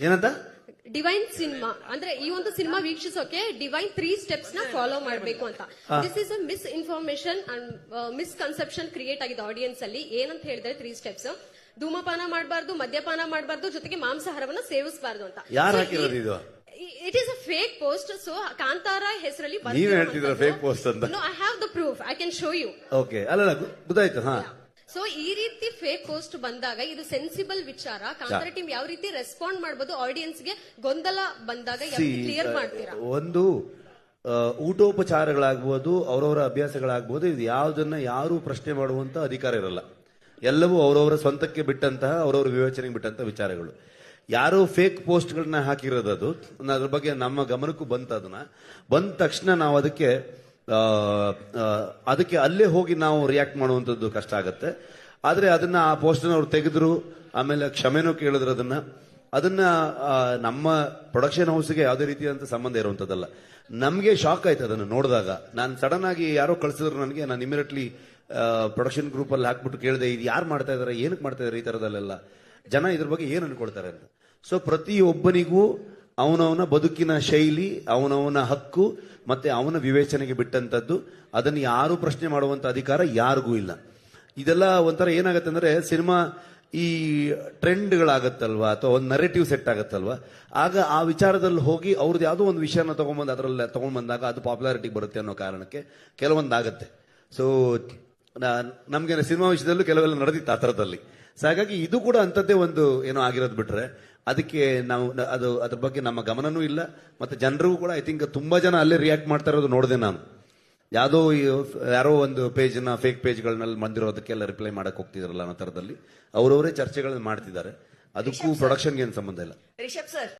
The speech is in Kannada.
ಏನಂತ? ಡಿವೈನ್ ಸಿನಿಮಾ ಅಂದ್ರೆ ಈ ಒಂದು ಸಿನಿಮಾ ವೀಕ್ಷಿಸೋಕೆ ಡಿವೈನ್ ತ್ರೀ ಸ್ಟೆಪ್ಸ್ನ ಫಾಲೋ ಮಾಡಬೇಕು ಅಂತ. This is a misinformation and misconception create ಆಗಿದೆ ಆಡಿಯನ್ಸ್ ಅಲ್ಲಿ ಏನಂತ ಹೇಳಿದ್ರೆ ತ್ರೀ ಸ್ಟೆಪ್ಸ್ ಧೂಮಪಾನ ಮಾಡಬಾರ್ದು ಮದ್ಯಪಾನ ಮಾಡಬಾರ್ದು ಜೊತೆಗೆ ಮಾಂಸಾಹಾರವನ್ನ ಸೇವಿಸಬಾರ್ದು ಅಂತ. ಯಾರು ಹಾಕಿರೋದು ಇದು? It is a fake post so Kantara ಹೆಸರಲ್ಲಿ. I have the proof I can show you okay ಅಲ್ಲ ಗೊತ್ತಾಯ್ತು ಹಾ. ಸೊ ಈ ರೀತಿ ಫೇಕ್ ಪೋಸ್ಟ್ ಬಂದಾಗ ಇದು ಸೆನ್ಸಿಬಲ್ ವಿಚಾರ. ಕಾಂತಾರ ಟೀಮ್ ಯಾವ ರೀತಿ ರೆಸ್ಪಾಂಡ್ ಮಾಡಬಹುದು ಆಡಿಯನ್ಸ್ಗೆ ಗೊಂದಲ ಬಂದಾಗ ಕ್ಲಿಯರ್ ಮಾಡ್ತೀರಾ? ಒಂದು ಊಟೋಪಚಾರಗಳಾಗ್ಬೋದು ಅವರವರ ಅಭ್ಯಾಸಗಳಾಗ್ಬೋದು ಇದು ಯಾವುದನ್ನ ಯಾರು ಪ್ರಶ್ನೆ ಮಾಡುವಂತ ಅಧಿಕಾರ ಇರಲ್ಲ. ಎಲ್ಲವೂ ಅವರವರ ಸ್ವಂತಕ್ಕೆ ಬಿಟ್ಟಂತಹ ಅವರವರ ವಿವೇಚನೆಗೆ ಬಿಟ್ಟಂತಹ ವಿಚಾರಗಳು. ಯಾರೋ ಫೇಕ್ ಪೋಸ್ಟ್ಗಳನ್ನ ಹಾಕಿರೋದು ಅದು. ಅದ್ರ ಬಗ್ಗೆ ನಮ್ಮ ಗಮನಕ್ಕೂ ಬಂತ ಅದನ್ನ ಬಂದ ತಕ್ಷಣ ನಾವು ಅದಕ್ಕೆ ಅದಕ್ಕೆ ಅಲ್ಲೇ ಹೋಗಿ ನಾವು ರಿಯಾಕ್ಟ್ ಮಾಡುವಂಥದ್ದು ಕಷ್ಟ ಆಗುತ್ತೆ. ಆದರೆ ಅದನ್ನ ಆ ಪೋಸ್ಟನ್ನು ಅವ್ರು ತೆಗೆದ್ರು, ಆಮೇಲೆ ಕ್ಷಮೆನೂ ಕೇಳಿದ್ರು ಅದನ್ನ. ಅದನ್ನ ನಮ್ಮ ಪ್ರೊಡಕ್ಷನ್ ಹೌಸ್ಗೆ ಯಾವುದೇ ರೀತಿಯಾದಂಥ ಸಂಬಂಧ ಇರುವಂಥದ್ದಲ್ಲ. ನಮಗೆ ಶಾಕ್ ಆಯ್ತು ಅದನ್ನು ನೋಡಿದಾಗ. ನಾನು ಸಡನ್ ಆಗಿ ಯಾರೋ ಕಳಿಸಿದ್ರು ನನಗೆ, ನಾನು ಇಮಿಡಿಯೇಟ್ಲಿ ಪ್ರೊಡಕ್ಷನ್ ಗ್ರೂಪಲ್ಲಿ ಹಾಕ್ಬಿಟ್ಟು ಕೇಳಿದೆ, ಇದು ಯಾರು ಮಾಡ್ತಾ ಇದಾರೆ? ಏನಕ್ಕೆ ಮಾಡ್ತಾ ಇದಾರೆ? ಈ ಥರದಲ್ಲೆಲ್ಲ ಜನ ಇದ್ರ ಬಗ್ಗೆ ಏನು ಅನ್ಕೊಳ್ತಾರೆ ಅಂತ. ಸೊ ಪ್ರತಿಯೊಬ್ಬನಿಗೂ ಅವನವನ ಬದುಕಿನ ಶೈಲಿ, ಅವನವನ ಹಕ್ಕು ಮತ್ತೆ ಅವನ ವಿವೇಚನೆಗೆ ಬಿಟ್ಟಂತದ್ದು. ಅದನ್ನು ಯಾರು ಪ್ರಶ್ನೆ ಮಾಡುವಂತ ಅಧಿಕಾರ ಯಾರಿಗೂ ಇಲ್ಲ. ಇದೆಲ್ಲ ಒಂಥರ ಏನಾಗುತ್ತೆ ಅಂದ್ರೆ ಸಿನಿಮಾ ಈ ಟ್ರೆಂಡ್ಗಳಾಗತ್ತಲ್ವಾ? ಅಥವಾ ಒಂದು ನರೇಟಿವ್ ಸೆಟ್ ಆಗತ್ತಲ್ವಾ? ಆಗ ಆ ವಿಚಾರದಲ್ಲಿ ಹೋಗಿ ಅವ್ರದ್ದು ಯಾವುದೋ ಒಂದು ವಿಷಯನ ತಗೊಂಡ್ಬಂದು ಅದರಲ್ಲಿ ತಗೊಂಡ್ ಬಂದಾಗ ಅದು ಪಾಪ್ಯುಲಾರಿಟಿಗೆ ಬರುತ್ತೆ ಅನ್ನೋ ಕಾರಣಕ್ಕೆ ಕೆಲವೊಂದು ಆಗತ್ತೆ ಸೊ ನಮ್ಗೆ ಸಿನಿಮಾ ವಿಷಯದಲ್ಲೂ ಕೆಲವೆಲ್ಲ ನಡೆದಿತ್ತು ಆ ಥರದಲ್ಲಿ. ಸೊ ಹಾಗಾಗಿ ಇದು ಕೂಡ ಅಂಥದ್ದೇ ಒಂದು ಏನೋ ಆಗಿರೋದು ಬಿಟ್ರೆ ಅದಕ್ಕೆ ನಾವು ಅದು ಅದ್ರ ಬಗ್ಗೆ ನಮ್ಮ ಗಮನನೂ ಇಲ್ಲ. ಮತ್ತೆ ಜನರಿಗೂ ಕೂಡ ಐ ಥಿಂಕ್ ತುಂಬಾ ಜನ ಅಲ್ಲೇ ರಿಯಾಕ್ಟ್ ಮಾಡ್ತಾ ಇರೋದು ನೋಡಿದೆ ನಾನು. ಯಾವುದೋ ಯಾರೋ ಒಂದು ಪೇಜ್ನ ಫೇಕ್ ಪೇಜ್ಗಳನ್ನೆಲ್ಲ ಬಂದಿರೋದಕ್ಕೆಲ್ಲ ರಿಪ್ಲೈ ಮಾಡಕ್ ಹೋಗ್ತಿದ್ರಲ್ಲ ಅನ್ನೋ ಥರದಲ್ಲಿ ಅವರವರೇ ಚರ್ಚೆಗಳನ್ನ ಮಾಡ್ತಿದ್ದಾರೆ. ಅದಕ್ಕೂ ಪ್ರೊಡಕ್ಷನ್ಗೆ ಏನು ಸಂಬಂಧ ಇಲ್ಲ. ರಿಷಬ್ ಸರ್.